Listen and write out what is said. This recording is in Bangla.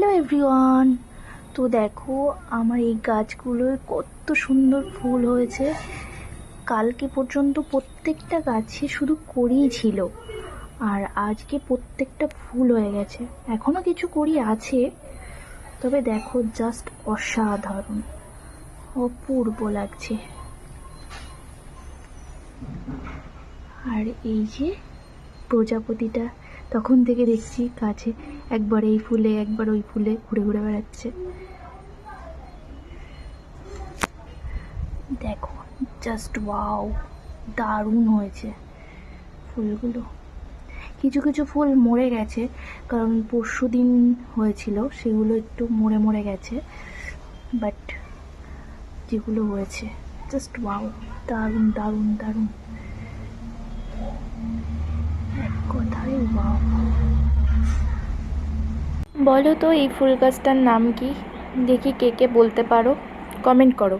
হ্যালো এভরিওয়ান তো দেখো, আমার এই গাছগুলোয় কত সুন্দর ফুল হয়েছে। কালকে পর্যন্ত প্রত্যেকটা গাছে শুধু করিই ছিল, আর আজকে প্রত্যেকটা ফুল হয়ে গেছে। এখনও কিছু করি আছে, তবে দেখো জাস্ট অসাধারণ, অপূর্ব লাগছে। আর এই যে প্রজাপতিটা তখন থেকে দেখছি কাছে একবার এই ফুলে, একবার ওই ফুলে ঘুরে ঘুরে বেড়াচ্ছে। দেখো জাস্ট ওয়াও দারুণ হয়েছে ফুলগুলো। কিছু কিছু ফুল মরে গেছে, কারণ পরশু দিন হয়েছিল, সেগুলো একটু মরে মরে গেছে বাট যেগুলো হয়েছে জাস্ট ওয়াও দারুণ দারুণ দারুণ। বলো তো এই ফুল গাছটার নাম কি? দেখি কে কে বলতে পারো। কমেন্ট করো।